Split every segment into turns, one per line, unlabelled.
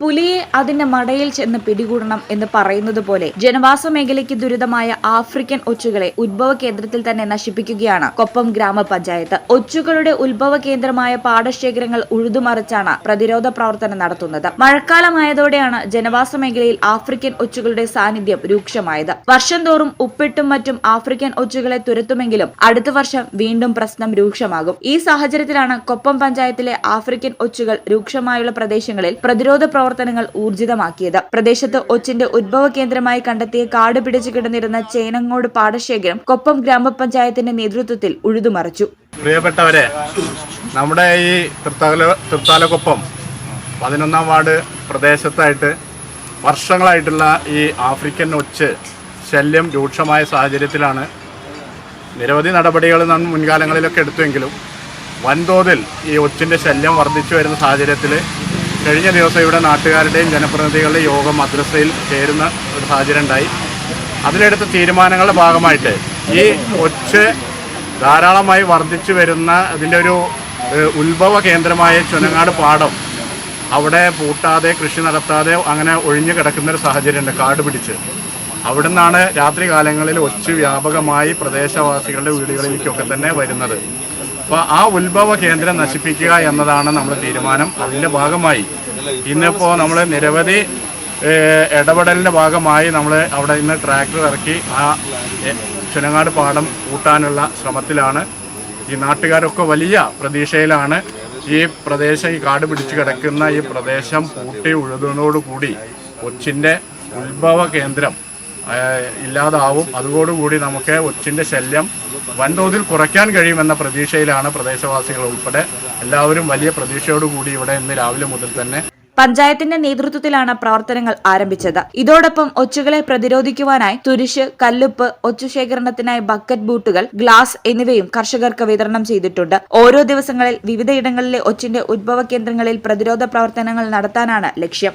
പുലിയെ അതിന്റെ മടയിൽ ചെന്ന് പിടികൂടണം എന്ന് പറയുന്നത് പോലെ ജനവാസ മേഖലയ്ക്ക് ദുരിതമായ ആഫ്രിക്കൻ ഒച്ചുകളെ ഉത്ഭവ കേന്ദ്രത്തിൽ തന്നെ നശിപ്പിക്കുകയാണ് കൊപ്പം ഗ്രാമപഞ്ചായത്ത്. ഒച്ചുകളുടെ ഉത്ഭവ കേന്ദ്രമായ പാടശേഖരങ്ങൾ ഉഴുതുമറിച്ചാണ് പ്രതിരോധ പ്രവർത്തനം നടത്തുന്നത്. മഴക്കാലമായതോടെയാണ് ജനവാസ മേഖലയിൽ ആഫ്രിക്കൻ ഒച്ചുകളുടെ സാന്നിധ്യം രൂക്ഷമായത്. വർഷം തോറും ഉപ്പിട്ടും മറ്റും ആഫ്രിക്കൻ ഒച്ചുകളെ തുരത്തുമെങ്കിലും അടുത്ത വർഷം വീണ്ടും പ്രശ്നം രൂക്ഷമാകും. ഈ സാഹചര്യത്തിലാണ് കൊപ്പം പഞ്ചായത്തിലെ ആഫ്രിക്കൻ ഒച്ചുകൾ രൂക്ഷമായുള്ള പ്രദേശങ്ങളിൽ പ്രതിരോധ പ്രവർത്തനങ്ങൾ ഊർജിതമാക്കിയത്. പ്രദേശത്ത് ഒച്ചിന്റെ ഉത്ഭവ കേന്ദ്രമായി കണ്ടെത്തിയ കാട് പിടിച്ചു കിടന്നിരുന്ന ചേനങ്ങോട് പാടശേഖരം കൊപ്പം ഗ്രാമപഞ്ചായത്തിന്റെ നേതൃത്വത്തിൽ ഉഴുതുമറിച്ചു.
പ്രിയപ്പെട്ടവരെ നമ്മുടെ ഈ തൃത്താല തൃത്താലക്കൊപ്പം പതിനൊന്നാം വാർഡ് പ്രദേശത്തായിട്ട് വർഷങ്ങളായിട്ടുള്ള ഈ ആഫ്രിക്കൻ ഒച്ച് ശല്യം രൂക്ഷമായ സാഹചര്യത്തിലാണ് നിരവധി നടപടികൾ നാം മുൻകാലങ്ങളിലൊക്കെ എടുത്തുവെങ്കിലും വൻതോതിൽ ഈ ഒച്ചിന്റെ ശല്യം വർദ്ധിച്ചു വരുന്ന സാഹചര്യത്തിൽ കഴിഞ്ഞ ദിവസം ഇവിടെ നാട്ടുകാരുടെയും ജനപ്രതിനിധികളുടെയും യോഗം മദ്രസയിൽ ചേരുന്ന ഒരു സാഹചര്യം ഉണ്ടായി. അതിലെടുത്ത തീരുമാനങ്ങളുടെ ഭാഗമായിട്ട് ഈ ഒച്ച് ധാരാളമായി വർദ്ധിച്ചു വരുന്ന അതിന്റെ ഒരു ഉത്ഭവ കേന്ദ്രമായ ചുനങ്ങാട് പാടം അവിടെ പൂട്ടാതെ കൃഷി നടത്താതെ അങ്ങനെ ഒഴിഞ്ഞു കിടക്കുന്ന ഒരു സാഹചര്യമുണ്ട് കാട് പിടിച്ച്. അവിടെ നിന്നാണ് രാത്രി കാലങ്ങളിൽ ഒച്ച് വ്യാപകമായി പ്രദേശവാസികളുടെ വീടുകളിലേക്കൊക്കെ തന്നെ വരുന്നത്. അപ്പോൾ ആ ഉത്ഭവ കേന്ദ്രം നശിപ്പിക്കുക എന്നതാണ് നമ്മുടെ തീരുമാനം. അതിന്റെ ഭാഗമായി ഇന്നിപ്പോൾ നമ്മൾ നിരവധി ഇടപെടലിന്റെ ഭാഗമായി നമ്മൾ അവിടെ ഇന്ന് ട്രാക്ടർ ഇറക്കി ആ ചുനങ്ങാട് പാടം കൂട്ടാനുള്ള ശ്രമത്തിലാണ്. ഈ നാട്ടുകാരൊക്കെ വലിയ പ്രതീക്ഷയിലാണ് ഈ പ്രദേശം ഈ കാട് പിടിച്ച് കിടക്കുന്ന ഈ പ്രദേശം പൂട്ടി ഉഴുതുന്നതോടുകൂടി കൊച്ചിന്റെ ഉത്ഭവ കേന്ദ്രം ഇല്ലാതാവും. അതോടുകൂടി നമുക്ക് ഒച്ചിന്റെ ശല്യം വൻതോതിൽ കുറയ്ക്കാൻ കഴിയുമെന്ന പ്രതീക്ഷയിലാണ് പ്രദേശവാസികൾ ഉൾപ്പെടെ എല്ലാവരും വലിയ പ്രതീക്ഷയോടുകൂടി ഇവിടെ ഇന്ന് രാവിലെ മുതൽ തന്നെ
പഞ്ചായത്തിന്റെ നേതൃത്വത്തിലാണ് പ്രവർത്തനങ്ങൾ ആരംഭിച്ചത്. ഇതോടൊപ്പം ഒച്ചുകളെ പ്രതിരോധിക്കുവാനായി തുരിശ് കല്ലുപ്പ് ഒച്ചുശേഖരണത്തിനായി ബക്കറ്റ് ബൂട്ടുകൾ ഗ്ലാസ് എന്നിവയും കർഷകർക്ക് വിതരണം ചെയ്തിട്ടുണ്ട്. ഓരോ ദിവസങ്ങളിൽ വിവിധയിടങ്ങളിലെ ഒച്ചിന്റെ ഉത്ഭവ കേന്ദ്രങ്ങളിൽ പ്രതിരോധ പ്രവർത്തനങ്ങൾ നടത്താനാണ് ലക്ഷ്യം.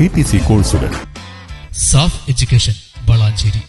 T T C കോഴ്സുകൾ.
സാഫ് എഡ്യൂക്കേഷൻ വളാഞ്ചേരി.